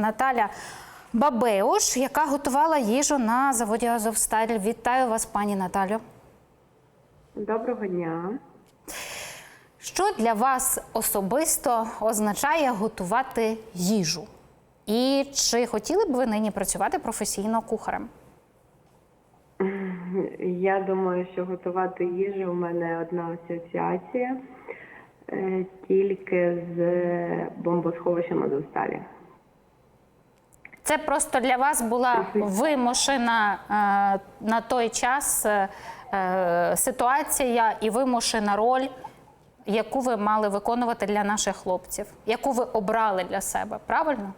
Наталя Бабеуш, яка готувала їжу на заводі Азовсталь. Вітаю вас, пані Наталю. Доброго дня. Що для вас особисто означає готувати їжу? І чи хотіли б ви нині працювати професійно кухарем? Я думаю, що готувати їжу у мене одна асоціація е, тільки з бомбосховищем Азовсталі. Це просто для вас була вимушена е, на той час е, ситуація і вимушена роль, яку ви мали виконувати для наших хлопців, яку ви обрали для себе, правильно?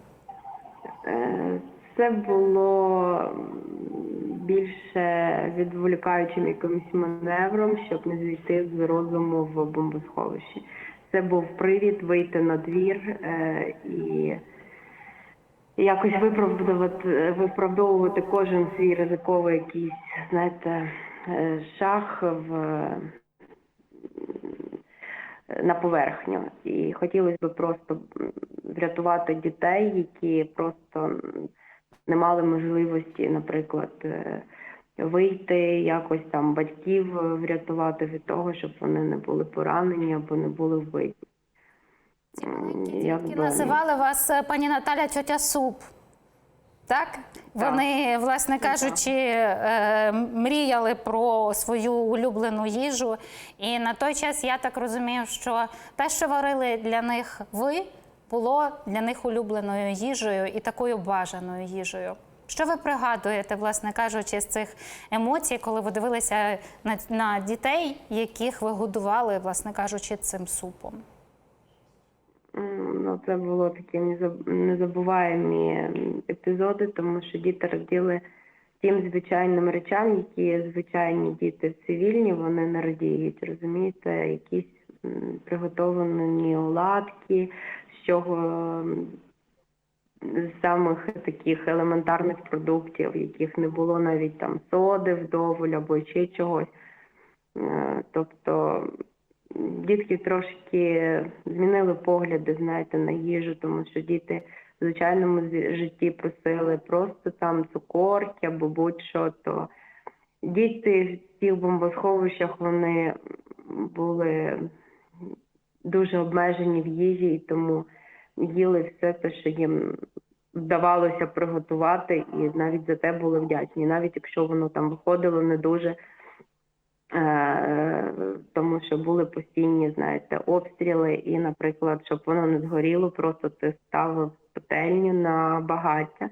Е, Це було більше відволікаючим якимось маневром, щоб не зійти з розуму в бомбосховищі. Це був привід вийти на двір і якось виправдувати, виправдовувати кожен свій ризиковий якийсь, знаєте, е, шах в на поверхню. І хотілося б просто врятувати дітей, які просто не мали можливості, наприклад, е, вийти, якось там батьків е, врятувати від того, щоб вони не були поранені або не були вбиті. Якби- називали вас е, пані Наталя тьотя суп. Так? Вони, власне кажучи, е, мріяли про свою улюблену їжу. І на той час я так розумію, що те, що варили для них ви, було для них улюбленою їжею і такою бажаною їжею. Що ви пригадуєте, власне кажучи, з цих емоцій, коли ви дивилися на, на дітей, яких ви годували, власне кажучи, цим супом? Ну, це було такі незаб- незабуваємі епізоди, тому що діти раділи тим звичайним речам, які звичайні діти цивільні, вони не радіють, розумієте, якісь приготовані оладки, з чого з самих таких елементарних продуктів, яких не було навіть там соди вдоволь або ще чогось. Е, Тобто дітки трошки змінили погляди, знаєте, на їжу, тому що діти в звичайному житті просили просто там цукорки або будь-що. То діти в цих бомбосховищах вони були дуже обмежені в їжі, і тому їли все те, що їм вдавалося приготувати, і навіть за те були вдячні, навіть якщо воно там виходило не дуже. Що були постійні, знаєте, обстріли, і, наприклад, щоб воно не згоріло, просто ти ставив петельню на багаття.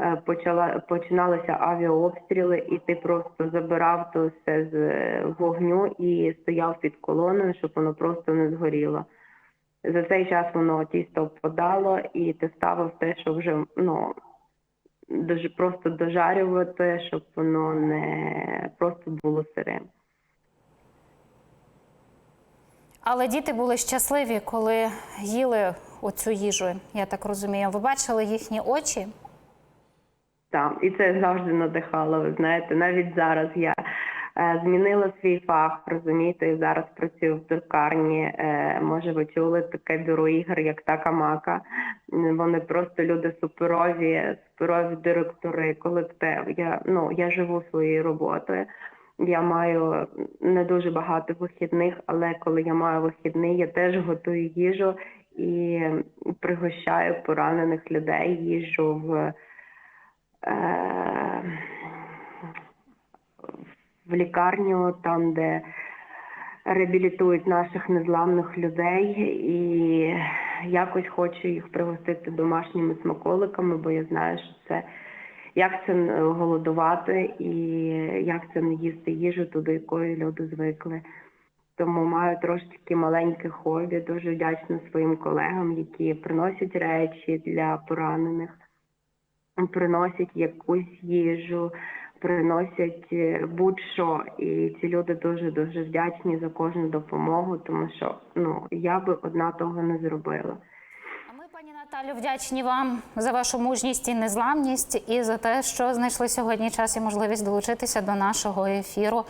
Е, Почала починалися авіаобстріли, і ти просто забирав то все з е, вогню і стояв під колоною, щоб воно просто не згоріло. За цей час воно тісто впадало, і ти ставив те, що вже ну дуже просто дожарювати, щоб воно не просто було сирим. Але діти були щасливі, коли їли оцю їжу. Я так розумію. Ви бачили їхні очі? Так, і це завжди надихало. Ви знаєте, навіть зараз я е, змінила свій фах, розумієте, зараз працюю в друкарні. Е, може, ви чули таке бюро ігор, як така-мака. Вони просто люди суперові, суперові директори, колектив. Я ну я живу своєю роботою. Я маю не дуже багато вихідних, але коли я маю вихідний, я теж готую їжу і пригощаю поранених людей, їжу в е, в лікарню, там, де реабілітують наших незламних людей, і якось хочу їх пригостити домашніми смаколиками, бо я знаю, що це як це голодувати і як це не їсти їжу до якої люди звикли. Тому маю трошки маленьке хобі, дуже вдячна своїм колегам, які приносять речі для поранених приносять якусь їжу, приносять е, будь-що. І ці люди дуже дуже вдячні за кожну допомогу, тому що ну я би одна того не зробила. Наталю, вдячні вам за вашу мужність і незламність і за те, що знайшли сьогодні час і можливість долучитися до нашого ефіру.